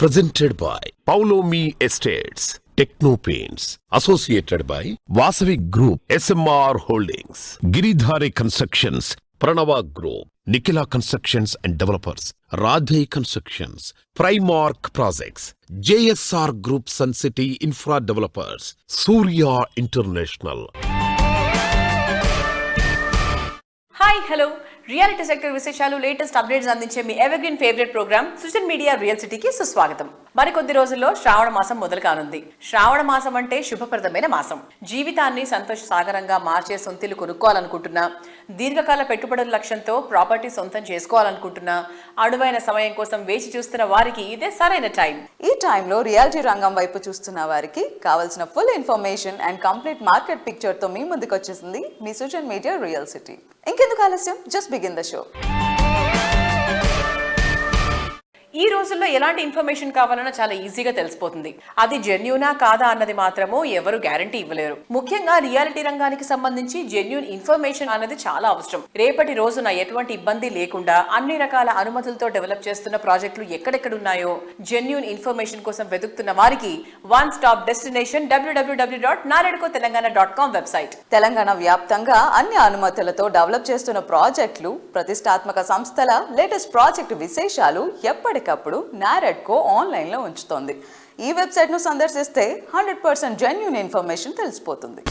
presented by Paulomi Estates, Techno Paints, associated by Vasavi Group, SMR Holdings, Giridhare Constructions, Pranava Group, Nikila Constructions and Developers, Radhe Constructions, Primark Projects, JSR Group Sun City Infra Developers, Surya International. Hi hello reality sector విశేషాలు latest updates అందించే మీ evergreen favourite programme social media real సిటీకి సుస్వాగతం. మరికొద్ది రోజుల్లో శ్రావణ మాసం మొదలు కానుంది. శ్రావణ మాసం అంటే శుభప్రదమైన మాసం. జీవితాన్ని సంతోష సాగరంగా మార్చే సొంతిలు కొనుక్కోవాలనుకుంటున్నా దీర్ఘకాల పెట్టుబడుల లక్ష్యంతో ప్రాపర్టీ సొంతం చేసుకోవాలనుకుంటున్నా అడువైన సమయం కోసం వేచి చూస్తున్న వారికి ఇదే సరైన టైం. ఈ టైంలో రియాలిటీ రంగం వైపు చూస్తున్న వారికి కావాల్సిన full information and complete market పిక్చర్తో మీ ముందుకు వచ్చేసింది మీ సోషల్ మీడియా రియల్ సిటీ. ఇంకెందుకు ఆలస్యం? Just begin the show. ఈ రోజుల్లో ఎలాంటి ఇన్ఫర్మేషన్ కావాలన్నా చాలా ఈజీగా తెలిసిపోతుంది. అది జెన్యునా కాదా అన్నది మాత్రము ఎవరు గ్యారంటీ ఇవ్వలేరు. ముఖ్యంగా రియాలిటీ రంగానికి సంబంధించి జెన్యున్ ఇన్ఫర్మేషన్ అనేది చాలా అవసరం. రేపటి రోజున ఎటువంటి ఇబ్బంది లేకుండా అన్ని రకాల అనుమతులతో డెవలప్ చేస్తున్న ప్రాజెక్టులు ఎక్కడెక్కడ ఉన్నాయో జెన్యున్ ఇన్ఫర్మేషన్ కోసం వెతుకుతున్న వారికి one stop destination WWW dot NAREDCO Telangana dot com website. Telangana వ్యాప్తంగా అన్ని అనుమతులతో డెవలప్ చేస్తున్న ప్రాజెక్టులు ప్రతిష్టాత్మక సంస్థల లేటెస్ట్ ప్రాజెక్టు విశేషాలు ఎప్పటికప్పుడు నారెడ్కో ఆన్లైన్లో ఉంచుతోంది. ఈ వెబ్సైట్ను సందర్శిస్తే హండ్రెడ్ పర్సెంట్ జెన్యున్ ఇన్ఫర్మేషన్ తెలిసిపోతుంది.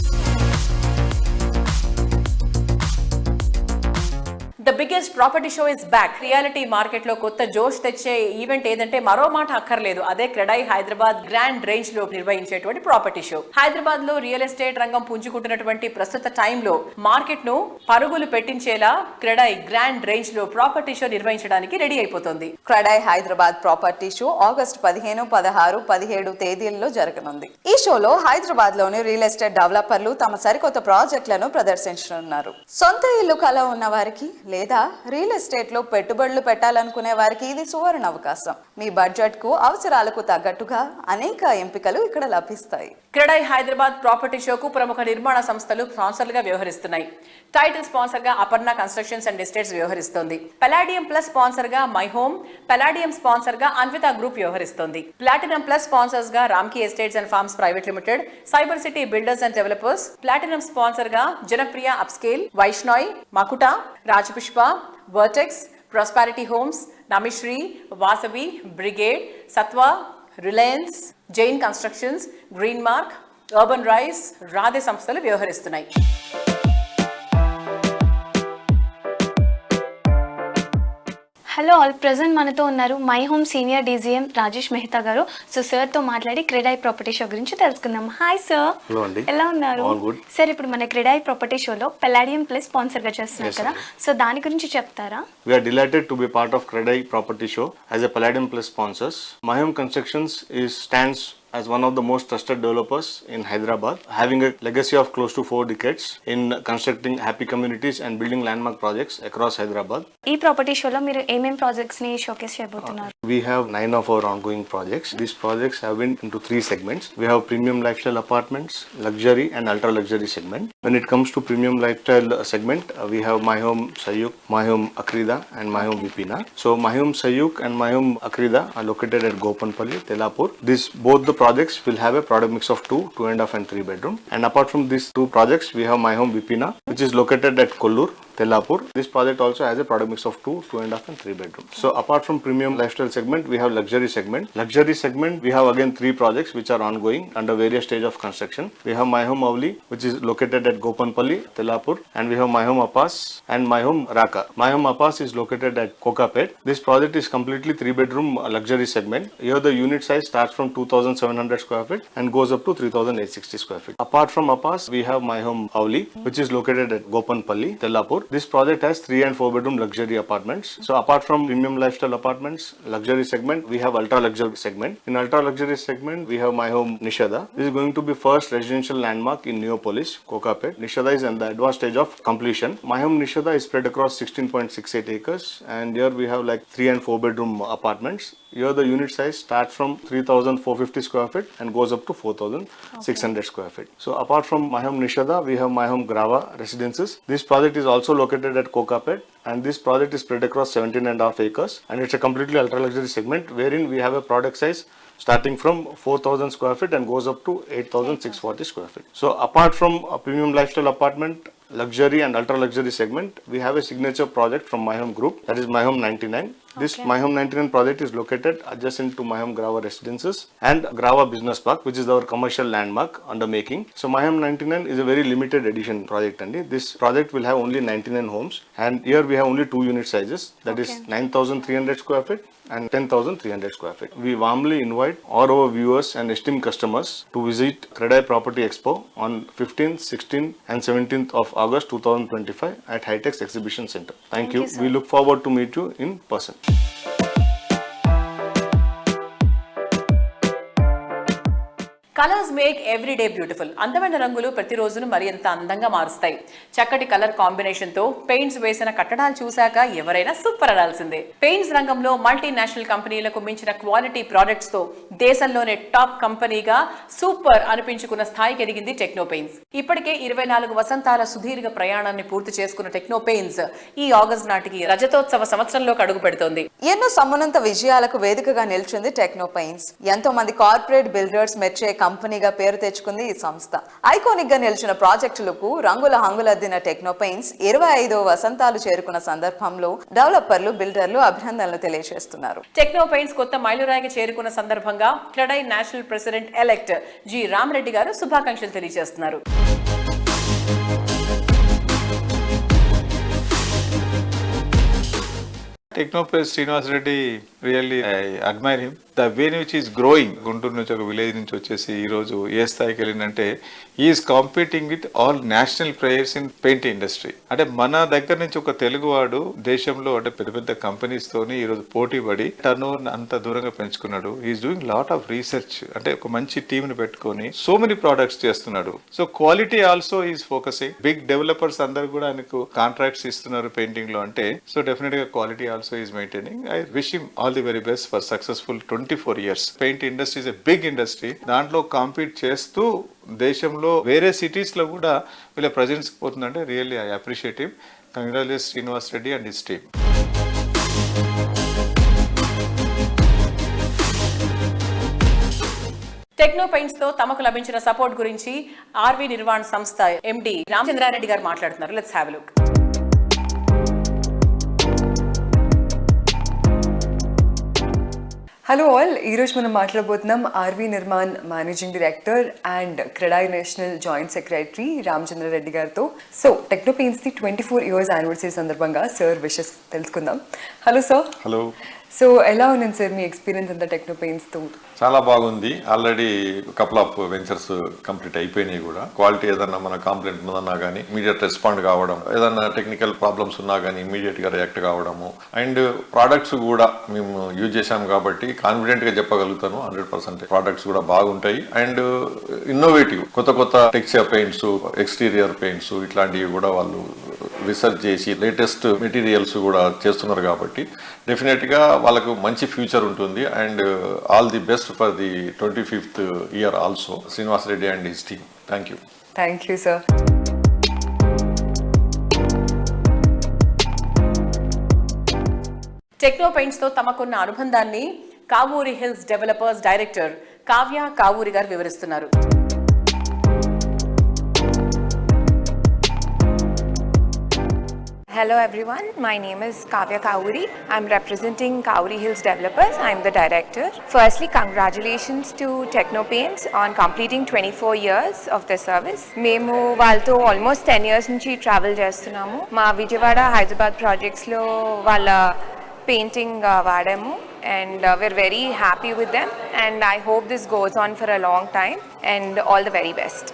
The biggest property show is back reality మార్కెట్లో కొత్త జోష్ తెచ్చే ఈవెంట్ ఏదంటే మరో మాట అక్కర్లేదు. అదే క్రెడై హైదరాబాద్ గ్రాండ్ రేంజ్లో నిర్వహించేటువంటి ప్రాపర్టీ షో హైదరాబాద్లో రియల్ ఎస్టేట్ రంగం పుంజుకుంటున్నటువంటి ప్రస్తుత టైంలో మార్కెట్ను పరుగులు పెట్టించేలా క్రెడై గ్రాండ్ రేంజ్లో ప్రాపర్టీ షో నిర్వహించడానికి రెడీ అయిపోతుంది. CREDAI Hyderabad property show August పదిహేను పదహారు పదిహేడు తేదీల్లో జరగనుంది. ఈ షోలో హైదరాబాద్లోని రియల్ ఎస్టేట్ డెవలపర్లు తమ సరికొత్త ప్రాజెక్టులను ప్రదర్శించనున్నారు. సొంత ఇల్లు కల ఉన్న వారికి లేదా రియల్ ఎస్టేట్లో పెట్టుబడులు పెట్టాలనుకునే వారికి ఇది సువర్ణ అవకాశం. మీ బడ్జెట్కు అవసరాలకు తగ్గట్టుగా అనేక ఎంపికలు ఇక్కడ లభిస్తాయి. క్రెడై హైదరాబాద్ ప్రాపర్టీ షోకు ప్రముఖ నిర్మాణ సంస్థలు స్పాన్సర్లుగా వ్యవహరిస్తున్నాయి. టైటిల్ స్పాన్సర్గా అపర్ణ కన్స్ట్రక్షన్స్ అండ్ ఎస్టేట్స్ వ్యవహరిస్తోంది. పెలాడియం ప్లస్ స్పాన్సర్గా మై హోమ్ పెలాడియం స్పాన్సర్గా అన్విత గ్రూప్ వ్యవహరిస్తోంది. Platinum plus స్పాన్సర్స్గా Ramky estates and farms private limited Cyber City builders and developers platinum స్పాన్సర్గా Janapriya upscale Vaishnoi Makuta Rajapushpa Vertex Prosperity Homes Namishree Vasavi Brigade Sattva Reliance Jain constructions Green Mark Urban Rise Radhe సంస్థలు వ్యవహరిస్తున్నాయి. Hello all present మనతో ఉన్నారు My Home senior DGM Rajesh Mehta గారు. So సార్తో మాట్లాడి CREDAI property show గురించి తెలుసుకుందాం. Hi sir. ఎలా ఉన్నారు. సార్ ఇప్పుడు మన క్రెడాయి ప్రాపర్టీ షోలో పెలాడియం ప్లస్ స్పాన్సర్గా చేస్తున్నారు కదా. సో దాని గురించి చెప్తారా? We are delighted to be part of Credai Property Show as a Palladium Plus sponsors. Mahim Constructions is stands as one of the most trusted developers in Hyderabad, having a legacy of close to four decades in constructing happy communities and building landmark projects across Hyderabad. ఈ property షోలో మీరు ఏమేం projects ని showcase చేయబోతున్నారు We have nine of our ongoing projects. These projects have been into three segments. We have premium lifestyle apartments, luxury, and ultra luxury segment. When it comes to premium lifestyle uh, segment, uh, we have My Home Sayuk, My Home Akrida, and My Home Vipina. So My Home Sayuk and My Home Akrida are located at Gopanpalli, Telapur. This both the projects will have a product mix of two, two and a half, and three bedroom. And apart from these two projects, we have My Home Vipina, which is located at Kollur, Telapur. This project also has a product mix of two, two and a half, and three bedrooms. So apart from premium lifestyle segment, we have luxury segment. Luxury segment, we have again three projects which are ongoing under various stage of construction. We have My Home Avli, which is located at Gopanpalli, Telapur, and we have My Home Apas and My Home Raka. My Home Apas is located at Kokapet. This project is completely three bedroom uh, luxury segment. Here the unit size starts from 2,700 square feet and goes up to 3,860 square feet. Apart from Apas, we have My Home Avli, which is located at Gopanpalli, Telapur. This project has three and four bedroom luxury apartments. So apart from premium lifestyle apartments, luxury segment, we have ultra luxury segment. In ultra luxury segment, we have My Home Nishada. This is going to be first residential landmark in Neopolis, Kokapet. Nishada is in the advanced stage of completion. My Home Nishada is spread across 16.68 acres and here we have like three and four bedroom apartments. Here the unit size starts from 3,450 square feet and goes up to 4,600 square feet. So apart from My Home Nishada, we have My Home Grava residences. This project is also located at Kokapet and this project is spread across 17 and a half acres and it's a completely ultra luxury segment wherein we have a product size starting from 4000 square feet and goes up to 8640 square feet. So apart from a premium lifestyle apartment, luxury and ultra luxury segment, we have a signature project from My Home Group that is My Home 99. This My Home 99 project is located adjacent to My Home Grava Residences and Grava Business Park, which is our commercial landmark under making. So My Home 99 is a very limited edition project, and this project will have only 99 homes. And here we have only two unit sizes, that is 9,300 square feet and 10,300 square feet. We warmly invite all our viewers and esteemed customers to visit Credai Property Expo on 15th, 16th, and 17th of August 2025 at Hightex Exhibition Center. Thank, Thank you. you, we look forward to meet you in person. Colours make every day beautiful. అందమైన రంగులు ప్రతిరోజును మరింత అందంగా మారుస్తాయి. చక్కటి colour కాంబినేషన్తో paints వేసిన కట్టడాలు చూశాక ఎవరైనా సూపర్ అనాల్సిందే. పెయింట్స్ రంగంలో మల్టీనేషనల్ కంపెనీలకు మించిన క్వాలిటీ ప్రోడక్ట్స్తో దేశంలోనే టాప్ కంపెనీగా సూపర్ అనిపించుకున్న స్థాయికి ఎదిగింది టెక్నో పెయింట్స్. ఇప్పటికే ఇరవై నాలుగు వసంతాల సుదీర్ఘ ప్రయాణాన్ని పూర్తి చేసుకున్న టెక్నో పెయింట్స్ ఈ ఆగస్ట్ నాటికి రజతోత్సవ సంవత్సరంలోకి అడుగు పెడుతోంది. ఎన్నో సమ్మనంత విజయాలకు వేదికగా నిలిచింది టెక్నో పెయింట్స్. ఎంతో మంది కార్పొరేట్ బిల్డర్స్ మెచ్చే కంపెనీగా పేరు తెచ్చుకుంది ఈ సంస్థ. ఐకానిక్గా నిలిచిన ప్రాజెక్టులకు రంగుల హంగులద్దిన టెక్నోపెయిన్స్ ఇరవై ఐదో వసంతాలు చేరుకున్న సందర్భంలో డెవలపర్లు బిల్డర్లు అభినందనలు తెలియజేస్తున్నారు. టెక్నోపెయిన్స్ కొత్త మైలురాయికి చేరుకున్న సందర్భంగా CREDAI national president elect G Ramareddy garu శుభాకాంక్షలు తెలియజేస్తున్నారు. టెక్నోప్రెస్ Srinivasareddy really I admire him the way which is growing Guntur నుంచి ఒక విలేజ్ నుంచి వచ్చేసి ఈ రోజు ఏ స్థాయికి వెళ్ళిందంటే is competing with all national players in paint industry అంటే మన దగ్గర నుంచి ఒక తెలుగువాడు దేశంలో అంటే పెద్ద పెద్ద కంపెనీస్ తోని ఈ రోజు పోటీ పడి టర్న్ అంత దూరంగా పెంచుకున్నాడు. Is doing lot of research అంటే ఒక మంచి టీమ్ని పెట్టుకొని సో మెనీ ప్రోడక్ట్స్ చేస్తున్నాడు. So quality also is focusing big developers అందరు కూడా ఆయనకు కాంట్రాక్ట్స్ ఇస్తున్నారు పెయింటింగ్లో అంటే so definitely quality also is maintaining I wish him all the very best for successful twenty four years paint industry is a big industry దాంట్లో compete చేస్తూ దేశంలో వేరే సిటీస్లో కూడా వీళ్ళ presence పోతుందంటే really I appreciate him congratulate Srinivas Reddy and his team Techno పెయింట్స్తో తమకు లభించిన support గురించి ఆర్వి నిర్వాణ్ సంస్థ ఎండి రామచంద్రారెడ్డి గారు మాట్లాడుతున్నారు. Let's have look hello all. ఈరోజు మనం మాట్లాడబోతున్నాం RV Nirman managing director and CREDAI national joint secretary Ramachandra Reddy గారితో. So Techno Paints the twenty four years anniversary సందర్భంగా సార్ విషెస్ తెలుసుకుందాం. Hello sir hello. సో ఎలా ఉంది సార్ మీ experience అంతా టెక్నో పెయిన్స్తో చాలా బాగుంది. Already couple of ventures complete అయిపోయినాయి కూడా. క్వాలిటీ ఏదన్నా మన కంప్లైంట్ ఉందన్నా కానీ ఇమీడియట్ రెస్పాండ్ కావడం ఏదన్నా టెక్నికల్ ప్రాబ్లమ్స్ ఉన్నా కానీ ఇమీడియట్గా రియాక్ట్ కావడము. అండ్ ప్రోడక్ట్స్ కూడా మేము యూజ్ చేశాం కాబట్టి కాన్ఫిడెంట్గా చెప్పగలుగుతాను హండ్రెడ్ పర్సెంట్ ప్రోడక్ట్స్ కూడా బాగుంటాయి. అండ్ ఇన్నోవేటివ్ కొత్త కొత్త టెక్స్చర్ పెయింట్స్ ఎక్స్టీరియర్ పెయింట్స్ ఇట్లాంటివి కూడా వాళ్ళు రీసెర్చ్ చేసి లేటెస్ట్ మెటీరియల్స్ కూడా చేస్తున్నారు కాబట్టి డెఫినెట్గా వాళ్ళకు మంచి ఫ్యూచర్ ఉంటుంది. And all the best for the twenty fifth year also Srinivas Reddy and his team thank you thank you sir techno పెయింట్స్తో తమకున్న అనుబంధాన్ని Kavuri hills developers director Kavya Kavuri garu వివరిస్తున్నారు. Hello everyone, my name is Kavya Kauri. I'm representing Kauri Hills Developers. I'm the director. Firstly, congratulations to Techno Paints on completing 24 years of their service. మేము వాళ్ళతో almost ten years నుంచి travel చేస్తున్నాము మా విజయవాడ హైదరాబాద్ ప్రాజెక్ట్స్లో వాళ్ళ painting వాడాము and we're very happy with them and I hope this goes on for a long time and all the very best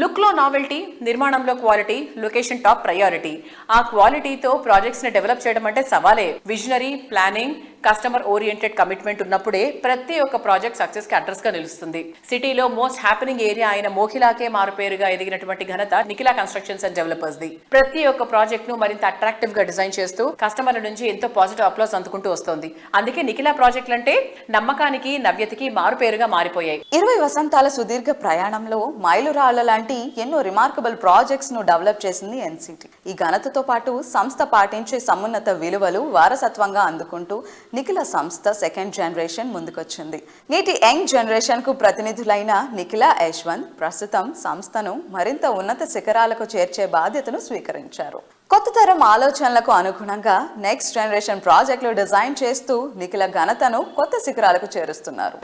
లుక్లో novelty నిర్మాణంలో quality location top priority. ఆ క్వాలిటీతో ప్రాజెక్ట్స్ని డెవలప్ చేయడం అంటే సవాలే. Visionary planning customer oriented commitment ఉన్నప్పుడే ప్రతి ఒక్క ప్రాజెక్ట్ సక్సెస్కి అడ్రస్గా నిలుస్తుంది. సిటీలో మోస్ట్ హ్యాపెనింగ్ ఏరియా అయిన మోఖిలాకే మారుపేరుగా ఎదిగినటువంటి ఘనత Nikhila constructions and developers the ప్రతి ఒక్క ప్రాజెక్ట్ను మరింత అట్రాక్టివ్గా డిజైన్ చేస్తూ కస్టమర్ల నుంచి ఎంతో పాజిటివ్ అప్లోస్ అందుకుంటూ వస్తుంది. అందుకే నిఖిలా ప్రాజెక్టులు అంటే నమ్మకానికి నవ్యతకి మారుపేరుగా మారిపోయాయి. ఇరవై వసంతాల సుదీర్ఘ ప్రయాణంలో మైలురాళ్ళ లాంటి ఎన్నో రిమార్కబుల్ ప్రాజెక్ట్స్ను డెవలప్ చేసింది ఎన్సిటి ఈ ఘనతతో పాటు సంస్థ పాటించే సమున్నత విలువలు వారసత్వంగా అందుకుంటూ నిఖిల సంస్థ సెకండ్ జనరేషన్ ముందుకొచ్చింది. నేటి యంగ్ జనరేషన్కు ప్రతినిధులైన నిఖిల యశ్వంత్ ప్రస్తుతం సంస్థను మరింత ఉన్నత శిఖరాలకు చేర్చే బాధ్యతను స్వీకరించారు. కొత్త తరం ఆలోచనలకు అనుగుణంగా నెక్స్ట్ జనరేషన్ ప్రాజెక్టులు డిజైన్ చేస్తూ నిఖిల ఘనతను కొత్త శిఖరాలకు చేరుస్తున్నారు.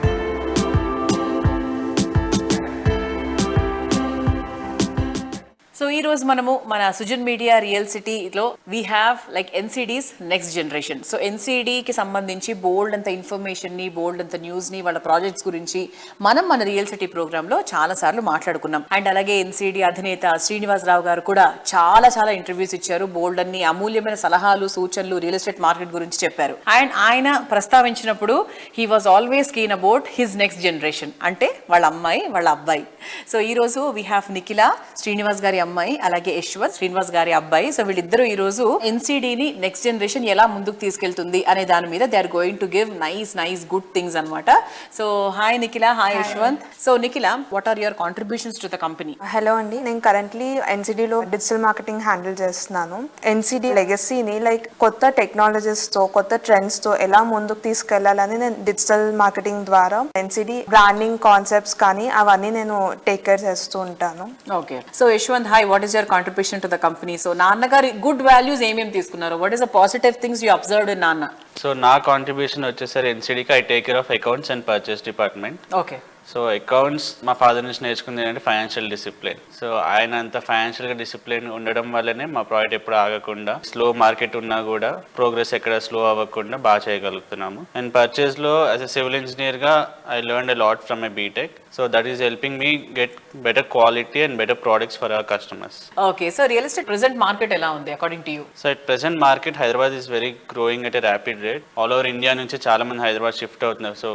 సో ఈ రోజు మనము మన సుజన్ మీడియా రియల్ సిటీలో we have like NCDs next generation so ఎన్సీడీకి సంబంధించి బోల్డ్ అంత ఇన్ఫర్మేషన్ని బోల్డ్ అంత న్యూస్ని వాళ్ళ ప్రాజెక్ట్స్ గురించి మనం మన రియల్ సిటీ ప్రోగ్రాంలో చాలా సార్లు మాట్లాడుకున్నాం. అండ్ అలాగే ఎన్సీడీ అధినేత శ్రీనివాసరావు గారు కూడా చాలా చాలా ఇంటర్వ్యూస్ ఇచ్చారు బోల్డ్ అన్ని అమూల్యమైన సలహాలు సూచనలు రియల్ ఎస్టేట్ మార్కెట్ గురించి చెప్పారు. అండ్ ఆయన ప్రస్తావించినప్పుడు he was always keen about his next generation అంటే వాళ్ళ అమ్మాయి వాళ్ళ అబ్బాయి. సో ఈ రోజు వీ హ్యావ్ నిఖిల శ్రీనివాస్ గారి అమ్మాయి అలాగే యశ్వంత్ శ్రీనివాస్ గారి అబ్బాయి. సో వీళ్ళిద్దరూ ఈ రోజు ఎన్సిడిని నెక్స్ట్ జనరేషన్ ఎలా ముందుకు తీసుకెళ్తుంది అనే దాని మీద they are going to give nice nice good things అన్నమాట. So hi Nikhila hi Yashwant. So Nikhila what are your contributions to the company hello అండి. నేను కరెంట్లీ ఎన్సిడిలో డిజిటల్ మార్కెటింగ్ హ్యాండిల్ చేస్తున్నాను. ఎన్సిడి లెగసీని లైక్ కొత్త టెక్నాలజీస్తో కొత్త ట్రెండ్స్తో ఎలా ముందుకు తీసుకెళ్ళాలని నేను డిజిటల్ మార్కెటింగ్ ద్వారా ఎన్సిడి బ్రాండింగ్ కాన్సెప్ట్స్ కానీ అవన్నీ నేను టేక్ కేర్ చేస్తూ ఉంటాను. Okay so Yashwant hi what is your contribution to the company so నాన్నగారి గుడ్ వాల్యూస్ ఏమేమి తీసుకున్నారు? What is the positive things you observed in నాన్న? సో నా కాంట్రిబ్యూషన్ వచ్చేసరి ఎన్సిడికి I take care of accounts and purchase department okay so accounts మా father నుంచి నేర్చుకుంది ఏంటంటే ఫైనాన్షియల్ డిసిప్లిన్ సో ఆయన అంత ఫైనాన్షియల్గా డిసిప్లిన్ ఉండడం వల్లనే మా ప్రాజెక్ట్ ఎప్పుడు ఆగకుండా స్లో మార్కెట్ ఉన్నా కూడా ప్రోగ్రెస్ ఎక్కడ స్లో అవ్వకుండా బాగా చేయగలుగుతున్నాము. అండ్ పర్చేస్లో యాజ్ అ సివిల్ ఇంజనీర్గా I learn a lot from a BTech so that is helping me get better quality and better products for our customers okay so real estate present market ఎలా ఉంది according to you so at present market Hyderabad is very growing at a rapid rate all over India నుంచి చాలా మంది Hyderabad shift అవుతున్నారు. So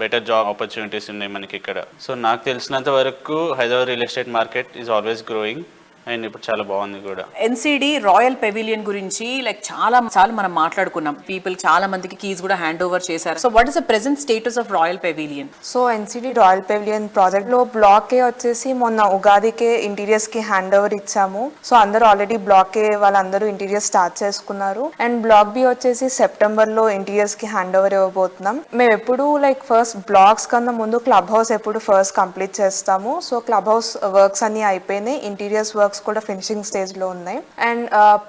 better job opportunities ఉన్నాయి మనకి ఇక్కడ. So నాకు తెలిసినంత వరకు Hyderabad real estate market is always growing and ఇప్పుడు చాలా బాగుంది కూడా. ఎన్సిడి రాయల్ పెవిలియన్ గురించి లైక్ చాలా చాలా మనం మాట్లాడుకున్నాం. పీపుల్ చాలా మందికి కీస్ కూడా హ్యాండ్ ఓవర్ చేశారు. So what is the present status of Royal Pavilion so NCD Royal Pavilion ప్రాజెక్ట్లో బ్లాకే వచ్చేసి మొన్న ఉగాదికే ఇంటీరియర్స్కి హ్యాండ్ ఓవర్ ఇచ్చాము. సో అందరూ ఆల్రెడీ బ్లాకే వాళ్ళందరూ ఇంటీరియర్స్ స్టార్ట్ చేసుకున్నారు. అండ్ బ్లాక్ బి వచ్చేసి సెప్టెంబర్లో ఇంటీరియర్స్కి హ్యాండ్ ఓవర్ ఇవ్వబోతున్నాం. మేము ఎప్పుడు లైక్ ఫస్ట్ బ్లాక్స్ కన్నా ముందు క్లబ్ హౌస్ ఎప్పుడు ఫస్ట్ కంప్లీట్ చేస్తాము. సో క్లబ్ హౌస్ వర్క్స్ అన్ని అయిపోయినాయి. ఇంటీరియర్స్ వర్క్స్ కూడా ఫినిషింగ్ స్టేజ్లో ఉన్నాయి. అండ్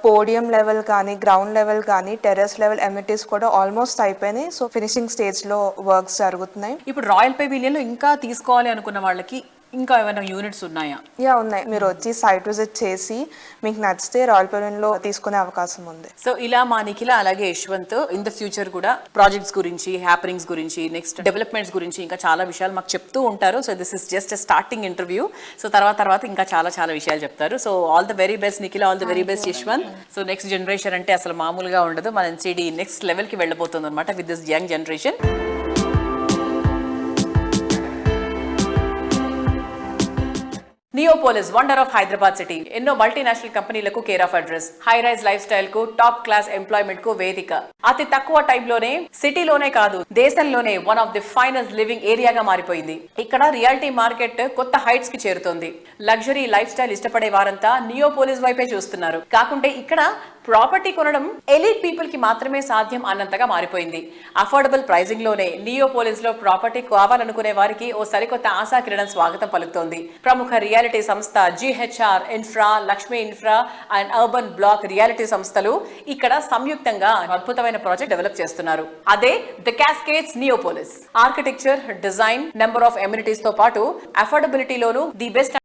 పోడియం లెవెల్ కానీ గ్రౌండ్ లెవెల్ కానీ టెర్రస్ లెవెల్ ఎమ్యూనిటీస్ కూడా ఆల్మోస్ట్ అయిపోయినాయి. సో ఫినిషింగ్ స్టేజ్లో వర్క్స్ జరుగుతున్నాయి. ఇప్పుడు రాయల్ పెవిలియన్లో ఇంకా తీసుకోవాలి అనుకున్న వాళ్ళకి ఇంకా ఏమైనా యూనిట్స్ ఉన్నాయా? యా ఉన్నాయి. మీరు వచ్చి సైట్ విజిట్ చేసి మీకు నచ్చితే రాయల్ పెవిలియన్లో తీసుకునే అవకాశం ఉంది. సో ఇలా మా నిఖిల అలాగే యశ్వంత్ ఇన్ ద ఫ్యూచర్ కూడా ప్రాజెక్ట్స్ గురించి హ్యాపరింగ్స్ గురించి నెక్స్ట్ డెవలప్మెంట్స్ గురించి ఇంకా చాలా విషయాలు మాకు చెప్తూ ఉంటారు. So this is just starting interview so తర్వాత తర్వాత ఇంకా చాలా చాలా విషయాలు చెప్తారు. So all the very best Nikhila. All the very best Yashwant. So next generation అంటే అసలు మామూలుగా ఉండదు. మన ఎన్సీడీ నెక్స్ట్ లెవెల్కి వెళ్ళబోతుంది అనమాట with this young generation Neopolis wonder of Hyderabad city ఎన్నో మల్టీనేషనల్ కంపెనీలకు care of address high rise life స్టైల్కు టాప్ క్లాస్ ఎంప్లాయ్మెంట్కు వేదిక. అతి తక్కువ టైంలోనే సిటీలోనే కాదు దేశంలోనే one of the final living ఏరియాగా మారిపోయింది. ఇక్కడ రియాలిటీ మార్కెట్ కొత్త హైట్స్కి చేరుతోంది. లగ్జరీ లైఫ్ స్టైల్ ఇష్టపడే వారంతా నియోపోలిస్ వైపే చూస్తున్నారు. కాకుంటే ఇక్కడ ప్రాపర్టీ కొనడం ఎలీట్ పీపుల్కి మాత్రమే సాధ్యం అన్నంతగా మారిపోయింది. అఫోర్డబుల్ ప్రైజింగ్లోనే నియోపోలిస్లో ప్రాపర్టీ కావాలనుకునే వారికి ఓ సరికొత్త ఆశా కిరణం స్వాగతం పలుకుతోంది. ప్రముఖ రియాలిటీ సంస్థ GHR Infra Lakshmi Infra and Urban Block reality సంస్థలు ఇక్కడ సంయుక్తంగా అద్భుతమైన ప్రాజెక్ట్ డెవలప్ చేస్తున్నారు. అదే the Cascades Neopolis. Architecture design number of ఎమ్యూనిటీస్తో పాటు అఫోర్డబిలిటీలోను the best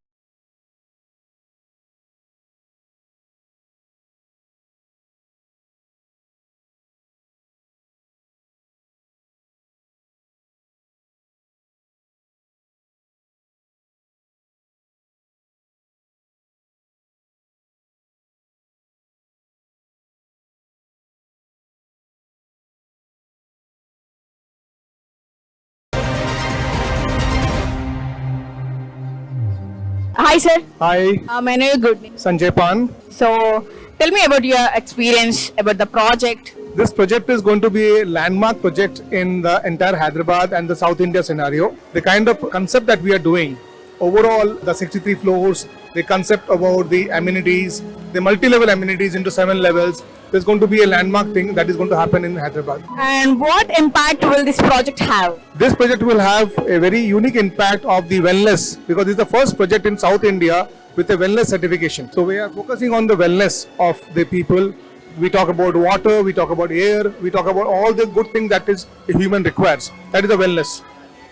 Hi, sir. Hi, Uh, my name is Good. Sanjay Pan. So, tell me about your experience about the project. This project is going to be a landmark project in the entire Hyderabad and the South India scenario. The kind of concept that we are doing, overall, the 63 floors, the concept about the amenities, the multi-level amenities into seven levels, there's going to be a landmark thing that is going to happen in Hyderabad. And what impact will this project have? This project will have a very unique impact of the wellness because it's the first project in South India with a wellness certification. So we are focusing on the wellness of the people. We talk about water, we talk about air, we talk about all the good things that is a human requires. That is the wellness.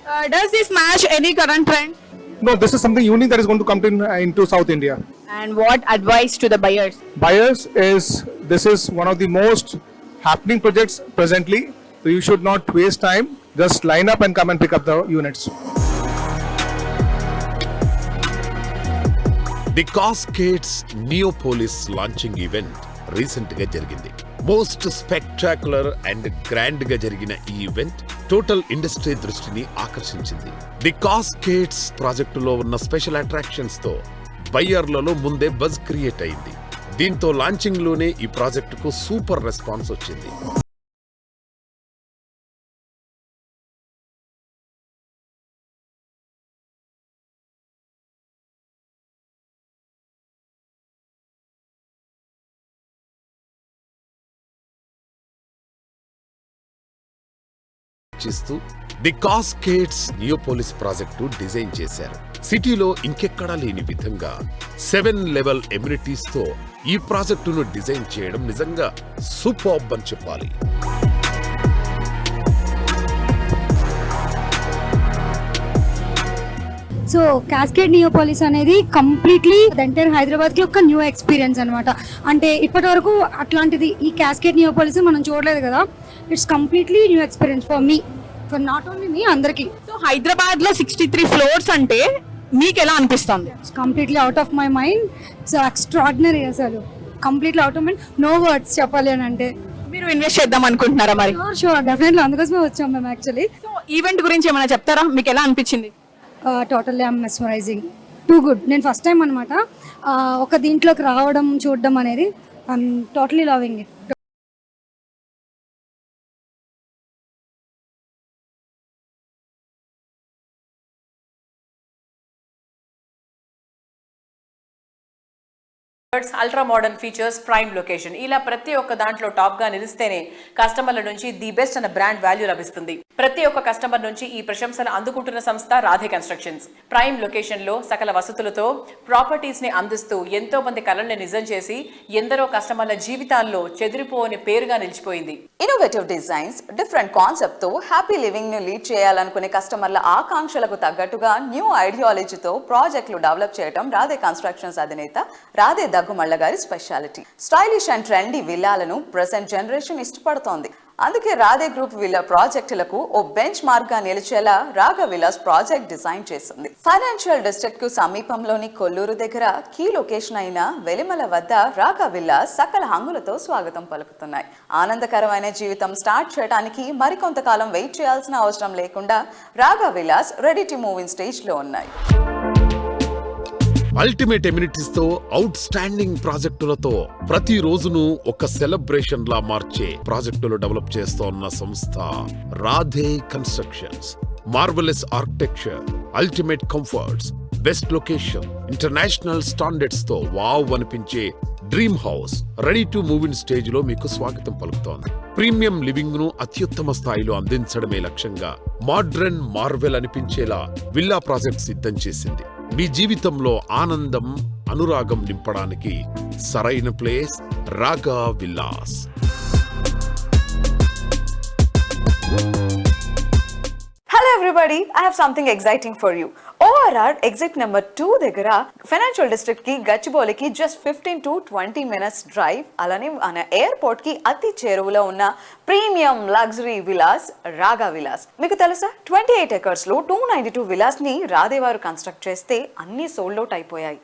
Uh, does this match any current trend? No, this is something unique that is going to come in, uh, into South India. And what advice to the buyers? Buyers is this is one of the most happening projects presently. So you should not waste time. Just line up and come and pick up the units. The Cascades Neopolis launching event recent గా జరిగింది most spectacular and grand గా జరిగిన ఈ event total industry దృష్టిని ఆకర్షించింది. The కాస్కేట్స్ ప్రాజెక్టులో ఉన్న special అట్రాక్షన్స్తో బయ్యర్లలో ముందే బజ్ క్రియేట్ అయింది. దీంతో లాంచింగ్లోనే ఈ ప్రాజెక్టుకు సూపర్ రెస్పాన్స్ వచ్చింది. చేస్తూ the Cascades Neopolis project design చేశారు. సిటీలో ఇంకెక్కడా లేని విధంగా సెవెన్ లెవెల్ ఎమ్యూనిటీస్తో ఈ ప్రాజెక్టును డిజైన్ చేయడం నిజంగా సూపర్బ్ అని చెప్పాలి. సో క్యాస్కేడ్ నియోపాలిస్ అనేది కంప్లీట్లీ ఎంటైర్ హైదరాబాద్కి ఒక న్యూ ఎక్స్పీరియన్స్ అనమాట అంటే ఇప్పటి వరకు అట్లాంటిది ఈ క్యాస్కేడ్ నియోపాలిస్ మనం చూడలేదు కదా. It's completely new experience for me for not only me అందరికి. సో హైదరాబాద్లో సిక్స్టీ త్రీ ఫ్లోర్స్ అంటే మీకు ఎలా అనిపిస్తుంది completely out of my mind so extraordinary అసలు. Completely out of mind no words చెప్పాలి అని అంటే. మీరు ఇన్వెస్ట్ చేద్దాం అనుకుంటున్నారా మరి? షూర్ డెఫినెట్లీ అందుకోసమే వచ్చాం మేము యాక్చువల్లీ సో ఈవెంట్ గురించి ఏమైనా చెప్తారా? మీకు ఎలా అనిపించింది? Totally I'm mesmerizing too good నేను ఫస్ట్ టైం అనమాట ఒక దీంట్లోకి రావడం చూడడం అనేది I'm totally loving it ultra modern features prime location ఇలా ప్రతి ఒక్క దాంట్లో టాప్గా నిలిస్తేనే కస్టమర్ల నుంచి ది బెస్ట్ అన్న బ్రాండ్ వాల్యూ లభిస్తుంది. ప్రతి ఒక్క కస్టమర్ నుంచి ఈ ప్రశంసలు అందుకుంటున్న సంస్థ రాధే కన్స్ట్రక్షన్స్ ప్రైమ్ లొకేషన్లో సకల వసతులతో ప్రాపర్టీస్ని అందిస్తూ ఎంతో మంది కలల్ని నిజం చేసి ఎందరో కస్టమర్ల జీవితాల్లో చెదిరిపోని పేరుగా నిలిచిపోయింది. ఇన్నోవేటివ్ డిజైన్స్ డిఫరెంట్ కాన్సెప్ట్తో హ్యాపీ లివింగ్ను లీడ్ చేయాలనుకునే కస్టమర్ల ఆకాంక్షలకు తగ్గట్టుగా న్యూ ఐడియాలజీతో ప్రాజెక్టులు డెవలప్ చేయడం రాధే కన్స్ట్రక్షన్స్ అధినేత రాధే దగ్గుమళ్ళ గారి స్పెషాలిటీ స్టైలిష్ అండ్ ట్రెండీ విల్లాలను ప్రెసెంట్ జనరేషన్ ఇష్టపడుతోంది. అందుకే రాధే గ్రూప్ విల్లా ప్రాజెక్టులకు ఓ బెంచ్ మార్క్గా నిలిచేలా రాగ విలాస్ ప్రాజెక్ట్ డిజైన్ చేసింది. ఫైనాన్షియల్ డిస్ట్రిక్ట్కు సమీపంలోని కొల్లూరు దగ్గర కీ లొకేషన్ అయిన వెలిమల వద్ద రాగ విల్లాస్ సకల హంగులతో స్వాగతం పలుకుతున్నాయి. ఆనందకరమైన జీవితం స్టార్ట్ చేయడానికి మరికొంతకాలం వెయిట్ చేయాల్సిన అవసరం లేకుండా Raga villas ready to move in స్టేజ్లో ఉన్నాయి. అల్టిమేట్ ఎమ్యూనిటీస్తో అవుట్ స్టాండింగ్ ప్రాజెక్టులతో ప్రతి రోజును ఒక సెలబ్రేషన్ లా మార్చే ప్రాజెక్టులు డెవలప్ చేస్తోన్న సంస్థ Radhe Constructions. Marvellous architecture ultimate comforts best location international స్టాండర్డ్స్తో wow అనిపించే dream house ready to move in స్టేజ్లో మీకు స్వాగతం పలుకుతోంది. ప్రీమియం లివింగ్ను అత్యుత్తమ స్థాయిలో అందించడమే లక్ష్యంగా మోడ్రన్ మార్వెల్ అనిపించేలా విల్లా ప్రాజెక్ట్ సిద్ధం చేసింది. మీ జీవితంలో ఆనందం అనురాగం నింపడానికి సరైన place Raga villas hello everybody I have something exciting for you ORR exit number two దగ్గర ఫైనాన్షియల్ డిస్ట్రిక్ట్కి గచ్చిబౌలికి just fifteen to twenty minutes drive అలానే మన ఎయిర్పోర్ట్కి అతి చేరువలో ఉన్న ప్రీమియం లగ్జరీ విలాస్ రాగా విలాస్ మీకు తెలుసా? ట్వంటీ ఎయిట్ ఎకర్స్లో టూ నైన్టీ టూ విలాస్ని రాధేవారు కన్స్ట్రక్ట్ చేస్తే అన్ని సోల్డ్ అవుట్ అయిపోయాయి.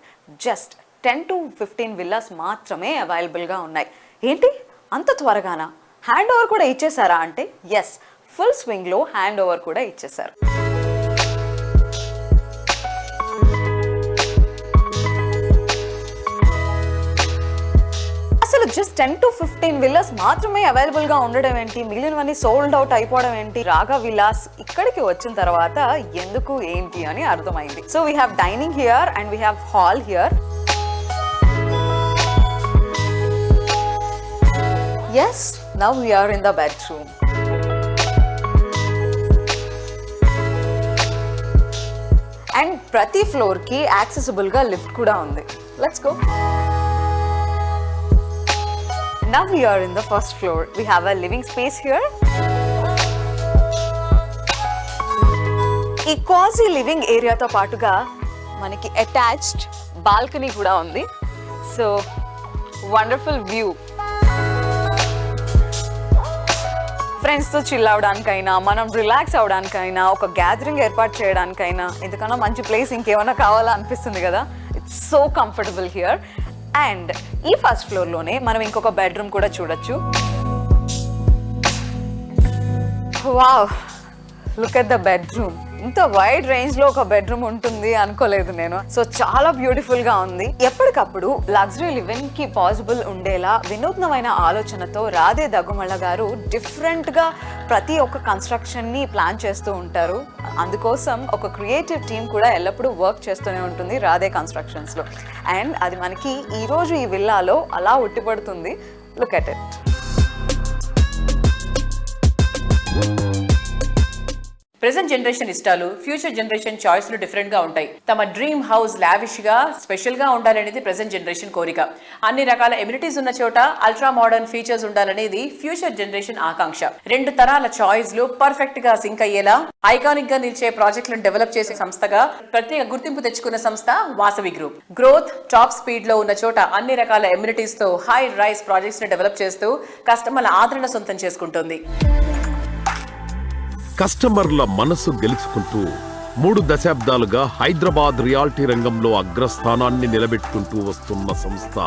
Just ten to fifteen villas మాత్రమే అవైలబుల్గా ఉన్నాయి. ఏంటి? అంత త్వరగానా? హ్యాండ్ ఓవర్ కూడా ఇచ్చేసారా అంటే ఎస్ ఫుల్ స్వింగ్లో హ్యాండ్ ఓవర్ కూడా ఇచ్చేశారు. Just ten to fifteen villas మాత్రమే అవైలబుల్గా ఉండడం ఏంటి? మిగిలినవన్నీ సోల్డ్ అవుట్ అయిపోవడం ఏంటి? రాగా విలాస్ ఇక్కడికి వచ్చిన తర్వాత ఎందుకు ఏంటి అని అర్థమైంది. So we have dining here and we have hall here yes now we are in the bedroom and ప్రతి ఫ్లోర్కి గా లిఫ్ట్ కూడా ఉంది. Let's go Now we are in the first floor. We have a living space here. ఈ కాజీ living ఏరియాతో పాటుగా మనకి attached balcony కూడా ఉంది సో వండర్ఫుల్ వ్యూ ఫ్రెండ్స్తో చిల్ అవడానికైనా మనం రిలాక్స్ అవడానికైనా ఒక గ్యాదరింగ్ ఏర్పాటు చేయడానికైనా ఎందుకన్నా మంచి ప్లేస్ ఇంకేమైనా కావాలా అనిపిస్తుంది కదా it's so comfortable here and ఈ ఫస్ట్ ఫ్లోర్లోనే మనం ఇంకొక బెడ్రూమ్ కూడా చూడొచ్చు. Wow look at the bedroom ఇంత వైడ్ రేంజ్లో ఒక బెడ్రూమ్ ఉంటుంది అనుకోలేదు నేను. సో చాలా బ్యూటిఫుల్గా ఉంది. ఎప్పటికప్పుడు లగ్జరీ లివింగ్కి పాసిబుల్ ఉండేలా వినూత్నమైన ఆలోచనతో రాధే దగ్గుమల్ల గారు డిఫరెంట్గా ప్రతి ఒక్క కన్స్ట్రక్షన్ని ప్లాన్ చేస్తూ ఉంటారు. అందుకోసం ఒక క్రియేటివ్ టీం కూడా ఎల్లప్పుడూ వర్క్ చేస్తూనే ఉంటుంది రాధే కన్స్ట్రక్షన్స్లో. అండ్ అది మనకి ఈ రోజు ఈ విల్లాలో అలా ఉట్టిపడుతుంది. Look at it present generation ఇష్టాలు ఫ్యూచర్ జనరేషన్ చాయిస్లు డిఫరెంట్గా ఉంటాయి. తమ డ్రీమ్ హౌస్ లావిష్గా స్పెషల్గా ఉండాలనేది ప్రెసెంట్ జనరేషన్ కోరిక. అన్ని రకాల ఎమ్యూనిటీస్ ఉన్న చోట అల్ట్రా మోడర్న్ ఫీచర్స్ ఉండాలనేది ఫ్యూచర్ జనరేషన్ ఆకాంక్ష. రెండు తరాల చాయిస్లు పర్ఫెక్ట్గా సింక్ అయ్యేలా ఐకానిక్గా నిలిచే ప్రాజెక్టులను డెవలప్ చేసే సంస్థగా ప్రత్యేక గుర్తింపు తెచ్చుకున్న సంస్థ వాసవి గ్రూప్ గ్రోత్ టాప్ స్పీడ్లో ఉన్న చోట అన్ని రకాల ఎమ్యూనిటీస్తో హై రైస్ ప్రాజెక్ట్స్ని డెవలప్ చేస్తూ కస్టమర్ల ఆదరణ సొంతం చేసుకుంటుంది. కస్టమర్ల మనసు గెలుచుకుంటూ మూడు దశాబ్దాలుగా హైదరాబాద్ రియాల్టీ రంగంలో అగ్రస్థానాన్ని నిలబెట్టుకుంటూ వస్తున్న సంస్థ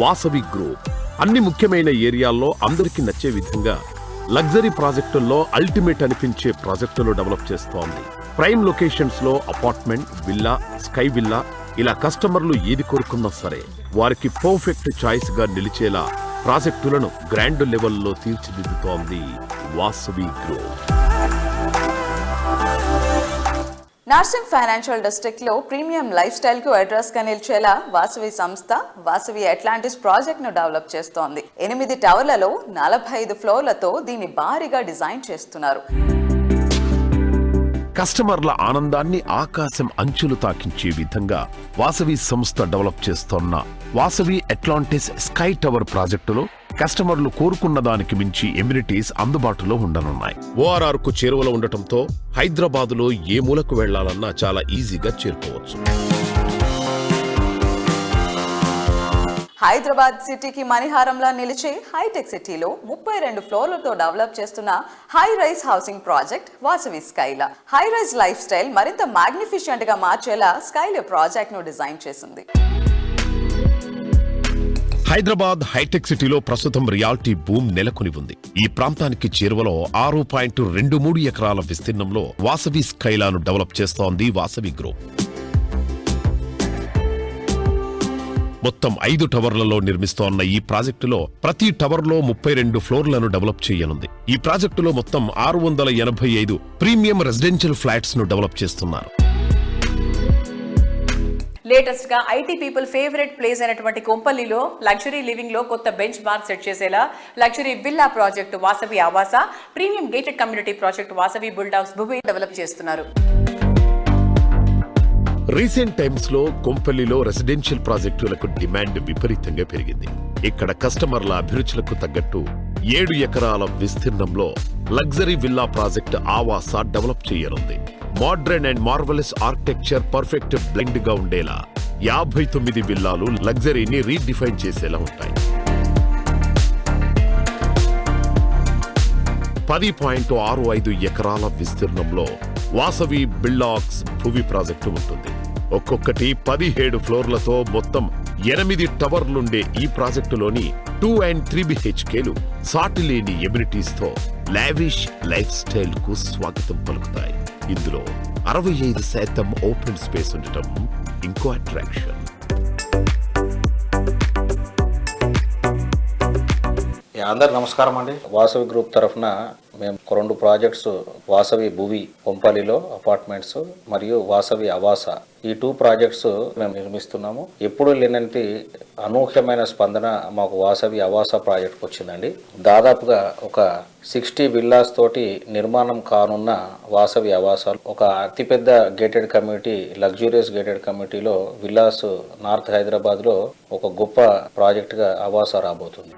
వాసవి గ్రూప్. అన్ని ముఖ్యమైన ఏరియాల్లో అందరికీ నచ్చే విధంగా లగ్జరీ ప్రాజెక్టుల్లో అల్టిమేట్ అనిపించే ప్రాజెక్టులు డెవలప్ చేస్తోంది. ప్రైమ్ లొకేషన్స్లో అపార్ట్మెంట్ విల్లా స్కై విల్లా ఇలా కస్టమర్లు ఏది కోరుకున్నా సరే వారికి పర్ఫెక్ట్ చాయిస్గా నిలిచేలా ప్రాజెక్టులను గ్రాండ్ లెవెల్లో తీర్చిదిద్దుతోంది వాసవి గ్రూప్. నర్సింగ్ ఫైనాన్షియల్ డిస్ట్రిక్ట్లో ప్రీమియం లైఫ్ స్టైల్కు అడ్రస్గా నిలిచేలా వాసవి సంస్థ వాసవి అట్లాంటిస్ ప్రాజెక్ట్ను డెవలప్ చేస్తోంది. ఎనిమిది టవర్లలో నలభై ఐదు ఫ్లోర్లతో దీన్ని భారీగా డిజైన్ చేస్తున్నారు. కస్టమర్ల ఆనందాన్ని ఆకాశం అంచులు తాకించే విధంగా వాసవి సంస్థ డెవలప్ చేస్తోన్న వాసవి అట్లాంటిస్ స్కై టవర్ ప్రాజెక్టులో కస్టమర్లు కోరుకున్న దానికి మించి ఎమ్యూనిటీస్ అందుబాటులో ఉండనున్నాయి. ఓఆర్ఆర్కు చేరువలో ఉండటంతో హైదరాబాద్లో ఏ మూలకు వెళ్ళాలన్నా చాలా ఈజీగా చేరుకోవచ్చు. హైదరాబాద్ సిటీకి మణిహారంలా నిలిచే హైటెక్ సిటీలో ముప్పై రెండు ఫ్లోర్లతో డెవలప్ చేస్తున్న high rise housing project Vasavi Skyla. High rise lifestyle మరింత మ్యాగ్నిఫిషియంట్గా మార్చేలా స్కైలా ప్రాజెక్ట్ను డిజైన్ చేసింది. హైదరాబాద్ హైటెక్ సిటీలో ప్రస్తుతం రియాల్టీ బూమ్ నెలకొని ఉంది. ఈ ప్రాంతానికి చేరువలో ఆరు పాయింట్ రెండు మూడు ఎకరాల విస్తీర్ణంలో వాసవి స్కైలాను డెవలప్ చేస్తోంది వాసవి గ్రూప్. మొత్తం ఐదు టవర్లలో నిర్మిస్తోన్న ఈ ప్రాజెక్టులో ప్రతి టవర్లో ముప్పై రెండు ఫ్లోర్లను డెవలప్ చేయనుంది. ఈ ప్రాజెక్టులో మొత్తం ఆరు వందల ఎనభై ఐదు ప్రీమియం రెసిడెన్షియల్ ఫ్లాట్స్ను డెవలప్ చేస్తున్నారు. లేటెస్ట్గా ఐటీ పీపుల్ ఫేవరెట్ ప్లేస్ అయినటువంటి కొంపల్లిలో లగ్జరీ లివింగ్లో కొత్త బెంచ్ మార్క్ సెట్ చేసేలా luxury villa project Vasavi Avasa premium gated community project Vasavi build house develop చేస్తున్నారు. రీసెంట్ టైమ్స్లో కొంపల్లిలో రెసిడెన్షియల్ ప్రాజెక్టులకు డిమాండ్ విపరీతంగా పెరిగింది. ఇక్కడ కస్టమర్ల అభిరుచులకు తగ్గట్టు ఏడు ఎకరాల విస్తీర్ణంలో luxury villa project Avasa develop చేయనుంది. Modern and marvellous architecture perfect బ్లెండ్గా ఉండేలా యాభై తొమ్మిది విల్లాలు లగ్జరీని రీడిఫైన్ చేసేలా ఉంటాయి. పది పాయింట్ ఆరు ఐదు ఎకరాల విస్తీర్ణంలో వాసవి బిల్లాక్స్ భూమి ప్రాజెక్టు ఉంటుంది. ఒక్కొక్కటి పదిహేడు ఫ్లోర్లతో మొత్తం ఎనిమిది టవర్లుండే ఈ ప్రాజెక్టులోని టూ అండ్ త్రీ బిహెచ్కేలు సాటిలేని ఎమ్యూనిటీస్తో లావిష్ లైఫ్ స్టైల్కు స్వాగతం పలుకుతాయి. ఇందులో అరవై ఐదు శాతం ఓపెన్ స్పేస్ ఉండటం ఇంకో అట్రాక్షన్. అందరు నమస్కారం అండి. వాసవి గ్రూప్ తరఫున మేము రెండు ప్రాజెక్ట్స్ వాసవి భువి పొంపల్లిలో అపార్ట్మెంట్స్ మరియు వాసవి అవాస ఈ టూ ప్రాజెక్ట్స్ మేము నిర్మిస్తున్నాము. ఎప్పుడు లేనంటి అనూహ్యమైన స్పందన మాకు వాసవి అవాస ప్రాజెక్ట్కి వచ్చిందండి. దాదాపుగా ఒక సిక్స్టీ విల్లాస్ తోటి నిర్మాణం కానున్న వాసవి అవాసాలు ఒక అతిపెద్ద గేటెడ్ కమ్యూనిటీ లగ్జూరియస్ గేటెడ్ కమ్యూనిటీలో విల్లాస్ నార్త్ హైదరాబాద్లో ఒక గొప్ప ప్రాజెక్ట్గా అవాస రాబోతుంది.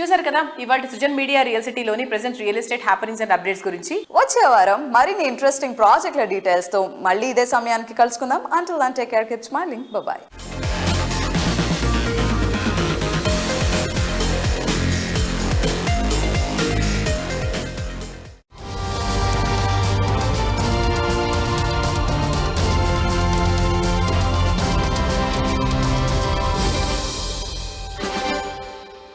చూసారు కదా ఇవాళ సుజన్ మీడియా రియల్ సిటీలోని present real estate happenings and updates గురించి. వచ్చే వారం మరిన్ని ఇంట్రెస్టింగ్ ప్రాజెక్టుల డీటెయిల్స్తో మళ్ళీ ఇదే సమయానికి కలుసుకుందాం. అంటూ దాన్ take care keep smiling bye